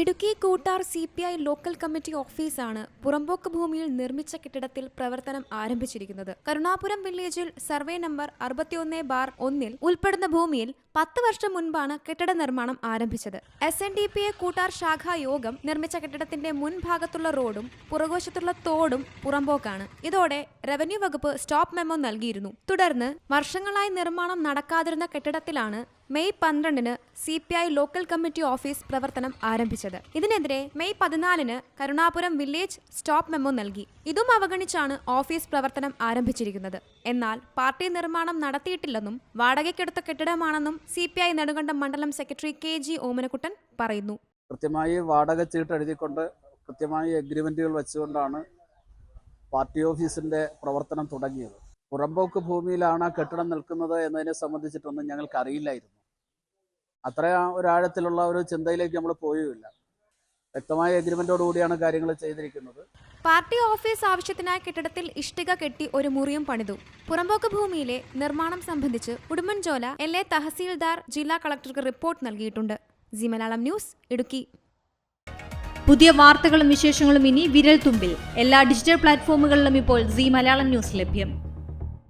Idukki Koottar C P I local committee ഓഫീസാണ് പുറമ്പോക്ക് ഭൂമിയിൽ നിർമ്മിച്ച കെട്ടിടത്തിൽ പ്രവർത്തനം ആരംഭിച്ചിരിക്കുന്നത്. കരുണാപുരം വില്ലേജിൽ സർവേ നമ്പർ അറുപത്തിയൊന്ന് ബാർ ഒന്നിൽ ഉൾപ്പെടുന്ന ഭൂമിയിൽ പത്ത് വർഷം മുൻപാണ് കെട്ടിട നിർമ്മാണം ആരംഭിച്ചത്. എസ് എൻ ഡി പി എ കൂട്ടാർ ശാഖാ യോഗം നിർമ്മിച്ച കെട്ടിടത്തിന്റെ മുൻഭാഗത്തുള്ള റോഡും പുറകുവശത്തുള്ള തോടും പുറമ്പോക്കാണ്. ഇതോടെ റവന്യൂ വകുപ്പ് സ്റ്റോപ്പ് മെമ്മോ നൽകിയിരുന്നു. തുടർന്ന് വർഷങ്ങളായി നിർമ്മാണം നടക്കാതിരുന്ന കെട്ടിടത്തിലാണ് മെയ് പന്ത്രണ്ടിന് C P I local committee office പ്രവർത്തനം ആരംഭിച്ചത്. ഇതിനെതിരെ മെയ് പതിനാലിന് കരുണാപുരം വില്ലേജ് സ്റ്റോപ്പ് മെമ്മോ നൽകി. ഇതും അവഗണിച്ചാണ് ഓഫീസ് പ്രവർത്തനം ആരംഭിച്ചിരിക്കുന്നത്. എന്നാൽ പാർട്ടി നിർമ്മാണം നടത്തിയിട്ടില്ലെന്നും വാടകയ്ക്കെടുത്ത കെട്ടിടമാണെന്നും സി പി ഐ നെടുങ്കണ്ടം മണ്ഡലം സെക്രട്ടറി കെ ജി ഓമനക്കുട്ടൻ പറയുന്നു. കൃത്യമായി വാടക ചീട്ട് എഴുതിക്കൊണ്ട് കൃത്യമായി എഗ്രിമെന്റുകൾ വെച്ചുകൊണ്ടാണ് പാർട്ടി ഓഫീസിന്റെ പ്രവർത്തനം തുടങ്ങിയത്. പുറമ്പോക്ക് ഭൂമിയിലാണ് കെട്ടിടം നിൽക്കുന്നത് എന്നതിനെ സംബന്ധിച്ചിട്ടൊന്നും ഞങ്ങൾക്ക് അറിയില്ലായിരുന്നു അത്ര ഒരാഴത്തിലുള്ള ഒരു ചിന്തയിലേക്ക് നമ്മൾ പോയുമില്ല വ്യക്തമായ എഗ്രിമെന്റോടുകൂടിയാണ് കാര്യങ്ങൾ ചെയ്തിരിക്കുന്നത്. പാർട്ടി ഓഫീസ് ആവശ്യത്തിനായി കെട്ടിടത്തിൽ ഇഷ്ടിക കെട്ടി ഒരു മുറിയും പണിതു. പുറമ്പോക്ക് ഭൂമിയിലെ നിർമ്മാണം സംബന്ധിച്ച് ഉടുമ്പൻചോല എൽ എ തഹസീൽദാർ ജില്ലാ കളക്ടർക്ക് റിപ്പോർട്ട് നൽകിയിട്ടുണ്ട്. G Malayalam news Idukki. പുതിയ വാർത്തകളും വിശേഷങ്ങളും ഇനി വിരൽ തുമ്പിൽ എല്ലാ ഡിജിറ്റൽ പ്ലാറ്റ്ഫോമുകളിലും ഇപ്പോൾ സി മലയാളം ന്യൂസ് ലഭ്യം.